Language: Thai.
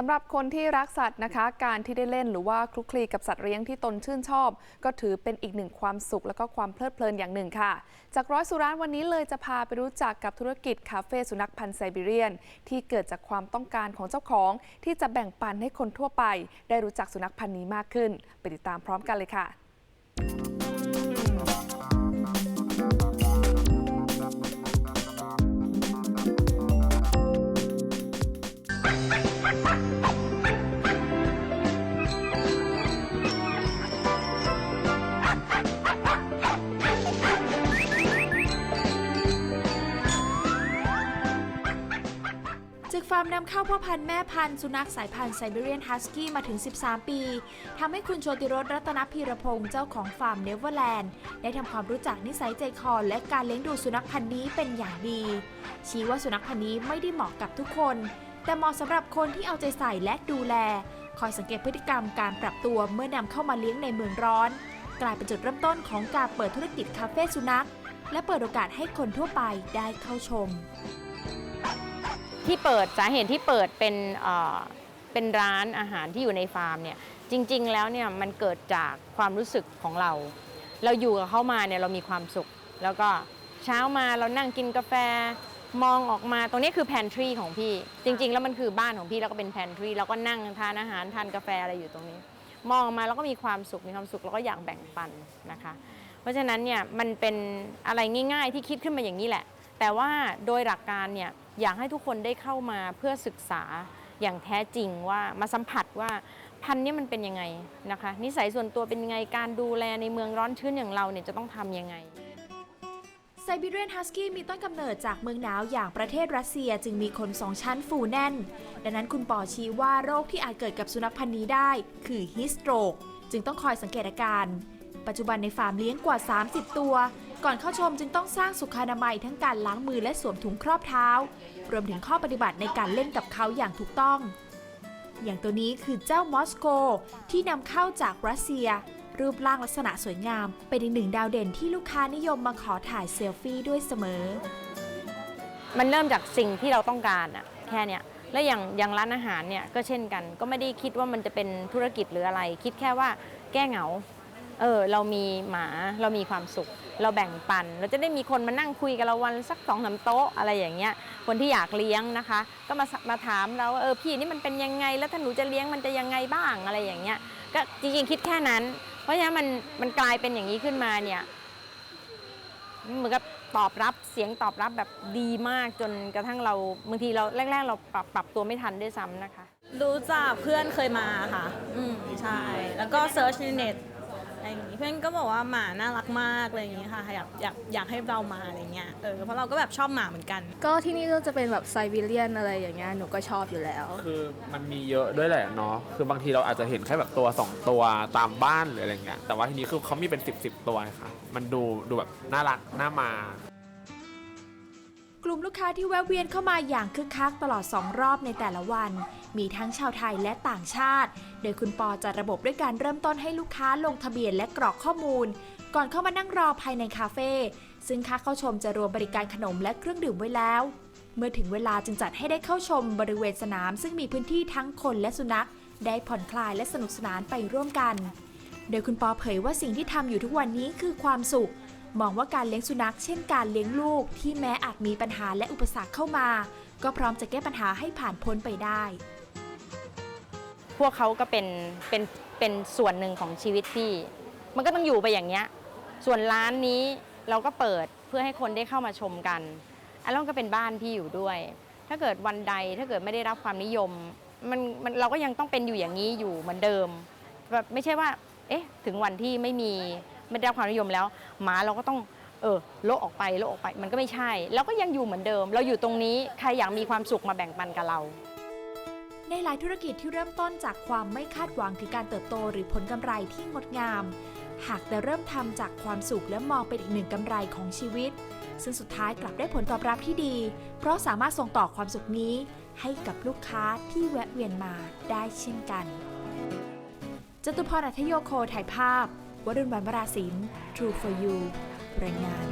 สำหรับคนที่รักสัตว์นะคะ การที่ได้เล่นหรือว่าคลุกคลีกับสัตว์เลี้ยงที่ตนชื่นชอบ ก็ถือเป็นอีกหนึ่งความสุขและก็ความเพลิดเพลินอย่างหนึ่งค่ะ จากร้อยสุร้านวันนี้เลยจะพาไปรู้จักกับธุรกิจคาเฟ่สุนัขพันธุ์ไซบีเรียน ที่เกิดจากความต้องการของเจ้าของ ที่จะแบ่งปันให้คนทั่วไป ได้รู้จักสุนัขพันธุ์นี้มากขึ้น ไปติดตามพร้อมกันเลยค่ะ ฟาร์มนำเข้าพ่อพันธุ์แม่พันธุ์สุนัขสายพันธุ์ไซบีเรียนฮัสกี้มาถึง 13 ปีทำให้คุณโชติรสรัตนพีรพงศ์เจ้าของฟาร์มเนเวอร์แลนด์ได้ทำความรู้จักนิสัยใจคอและการเลี้ยงดูสุนัขพันธุ์นี้เป็นอย่างดี ชี้ว่าสุนัขพันธุ์นี้ไม่ได้เหมาะกับทุกคน แต่เหมาะสำหรับคนที่เอาใจใส่และดูแล คอยสังเกตพฤติกรรมการปรับตัวเมื่อนำเข้ามาเลี้ยงในเมืองร้อน กลายเป็นจุดเริ่มต้นของการเปิดธุรกิจคาเฟ่สุนัข และเปิดโอกาสให้คนทั่วไปได้เข้าชม ที่เปิดสาเหตุที่เปิดเป็นเป็นร้านอาหารที่อยู่ในฟาร์มเนี่ยจริง ๆ แล้วเนี่ยมันเกิดจากความรู้สึกของเรา เราอยู่กับเขามาเนี่ยเรามีความสุข แล้วก็เช้ามาเรานั่งกินกาแฟมองออกมาตรงนี้คือแพนทรีของพี่ จริง ๆ แล้วมันคือบ้านของพี่แล้วก็เป็นแพนทรีเราก็นั่งทานอาหารทานกาแฟอะไรอยู่ตรงนี้ มองมาแล้วก็มีความสุขมีความสุขแล้วก็อยากแบ่งปันนะคะ เพราะฉะนั้นเนี่ยมันเป็นอะไรง่าย ๆ ที่คิดขึ้นมาอย่างนี้แหละ แต่ว่าโดยหลักการเนี่ย อยากให้ทุกคนได้เข้ามาเพื่อศึกษาอย่างแท้จริงว่ามาสัมผัสว่าพันธุ์นี้มันเป็นยังไงนะคะ นิสัยส่วนตัวเป็นยังไงการดูแลในเมืองร้อนชื้นอย่างเราเนี่ยจะต้องทำยังไงไซบีเรียนฮัสกี้มีต้นกำเนิดจากเมืองหนาวอย่างประเทศรัสเซียจึงมีขนสองชั้นฟูแน่น ดังนั้นคุณปอชี้ว่าโรคที่อาจเกิดกับสุนัขพันธุ์นี้ได้ คือฮิสโตรกจึงต้องคอยสังเกตอาการ ปัจจุบันในฟาร์มเลี้ยงกว่า 30 ตัว ก่อนเข้าชมจึงต้องสร้างสุขอนามัยทั้งการล้างมือและสวมถุงครอบเท้า รวมถึงข้อปฏิบัติในการเล่นกับเขาอย่างถูกต้อง อย่างตัวนี้คือเจ้ามอสโก ที่นำเข้าจากรัสเซีย รูปร่างลักษณะสวยงาม เป็นอีกหนึ่งดาวเด่นที่ลูกค้านิยมมาขอถ่ายเซลฟี่ด้วยเสมอ มันเริ่มจากสิ่งที่เราต้องการอะแค่เนี้ยแล้วอย่างอย่างร้านอาหารเนี่ยก็เช่นกัน ก็ไม่ได้คิดว่ามันจะเป็นธุรกิจหรืออะไร คิดแค่ว่าแก้เหงา เออเรามีหมาเรามีความสุข เราแบ่งปัน เราจะได้มีคนมานั่งคุยกับเราวันสักสองสามโต๊ะอะไรอย่างเงี้ยคนที่อยากเลี้ยงนะคะ ก็มามาถามเราว่าเออพี่นี่มันเป็นยังไงแล้วถ้าหนูจะเลี้ยงมันจะยังไงบ้างอะไรอย่างเงี้ยก็จริงๆคิดแค่นั้น เพราะฉะนั้นมันมันกลายเป็นอย่างนี้ขึ้นมาเนี่ยเหมือนกับตอบรับเสียงตอบรับแบบดีมากจนกระทั่งเราบางทีเราแรก ๆ เราปรับปรับตัวไม่ทันด้วยซ้ำนะคะ รู้จักเพื่อนเคยมาค่ะ อืมใช่ แล้วก็เซิร์ชในเน็ต อะไรอย่างงี้เพื่อนก็บอกว่าหมาน่ารักมากอะไรอย่างงี้ค่ะอยากอยากอยากให้เรามาอะไรเงี้ยเออเพราะเราก็แบบชอบหมาเหมือนกัน ก็ที่นี่ก็จะเป็นแบบไซบีเรียนอะไรอย่างเงี้ยหนูก็ชอบอยู่แล้ว คือมันมีเยอะด้วยแหละเนาะคือบางทีเราอาจจะเห็นแค่แบบตัว 2 ตัวตามบ้านหรืออะไรเงี้ยแต่ว่าทีนี้คือเขามีเป็น 10บสตัวค่ะ มันดูดูแบบน่ารักน่ามา กลุ่มลูกค้าที่แวะเวียนเข้ามาอย่างคึกคักตลอด 2 รอบในแต่ละวัน มีทั้งชาวไทยและต่างชาติ โดยคุณปอจัดระบบด้วยการเริ่มต้นให้ลูกค้าลงทะเบียนและกรอกข้อมูล ก่อนเข้ามานั่งรอภายในคาเฟ่ซึ่งค่าเข้าชมจะรวมบริการขนมและเครื่องดื่มไว้แล้ว เมื่อถึงเวลาจึงจัดให้ได้เข้าชมบริเวณสนาม ซึ่งมีพื้นที่ทั้งคนและสุนัข ได้ผ่อนคลายและสนุกสนานไปร่วมกัน โดยคุณปอเผยว่าสิ่งที่ทำอยู่ทุกวันนี้คือความสุข มองว่าการเลี้ยงสุนัขเช่นการเลี้ยงลูกที่แม้อาจมีปัญหาและอุปสรรคเข้ามา ก็พร้อมจะแก้ปัญหาให้ผ่านพ้นไปได้ พวกเขาก็เป็นเป็นเป็นส่วนหนึ่งของชีวิตพี่ มันก็ต้องอยู่ไปอย่างเงี้ย ส่วนร้านนี้เราก็เปิดเพื่อให้คนได้เข้ามาชมกันอันนั้นก็เป็นบ้านพี่อยู่ด้วย ถ้าเกิดวันใดถ้าเกิดไม่ได้รับความนิยมมันมันเราก็ยังต้องเป็นอยู่อย่างนี้อยู่เหมือนเดิมแบบไม่ใช่ว่า เอ๊ะ ถึงวันที่ไม่มี ไม่ได้รับความนิยมแล้วหมาเราก็ต้องเออโละออกไปโละออกไปมันก็ไม่ใช่เราก็ยังอยู่เหมือนเดิม เราอยู่ตรงนี้ใครอยากมีความสุขมาแบ่งปันกับเรา ในหลายธุรกิจที่เริ่มต้นจากความไม่คาดหวังถึงการเติบโตหรือผลกำไรที่งดงาม หากแต่เริ่มทำจากความสุขและมองเป็นอีกหนึ่งกำไรของชีวิต ซึ่งสุดท้ายกลับได้ผลตอบรับที่ดี เพราะสามารถส่งต่อความสุขนี้ ให้กับลูกค้าที่แวะเวียนมาได้เช่นกันจตุพรอัธโยโคถ่ายภาพ วรุณวันวราศิลป์ True for You รายงาน